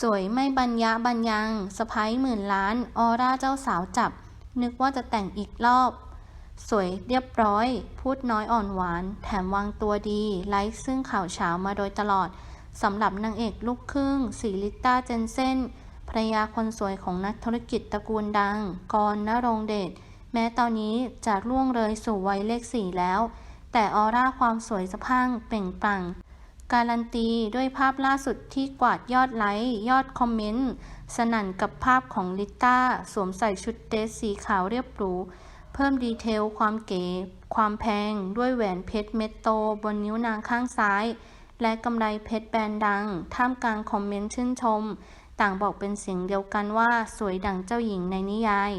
สวยไม่บรรยะบรรยังสะพ้ายหมื่นล้าน ออร่าเจ้าสาวจับ นึกว่าจะแต่งอีกรอบ สวยเรียบร้อย พูดน้อยอ่อนหวาน แถมวางตัวดีไลฟ์ซึ่งข่าวเช้ามาโดยตลอดสำหรับนางเอกลูกครึ่งสีลิต้าเจนเซนภรรยาคนสวยของนักธุรกิจตระกูลดัง กรณรงเดชแม้ตอนนี้จะล่วงเลยสู่วัยเลขสี่แล้ว แต่ออร่าความสวยสะพังเปล่งปลั่ง การันตีด้วยภาพล่าสุดที่กวาดยอดไลค์ ยอดคอมเมนต์ สนั่นกับภาพของลิต้า สวมใส่ชุดเดรสสีขาวเรียบหรู เพิ่มดีเทลความเก๋ ความแพง ด้วยแหวนเพชรเม็ดโต บนนิ้วนางข้างซ้าย และกำไรเพชรแบรนด์ดัง ท่ามกลางคอมเมนต์ชื่นชม ต่างบอกเป็นเสียงเดียวกันว่าสวยดังเจ้าหญิงในนิยาย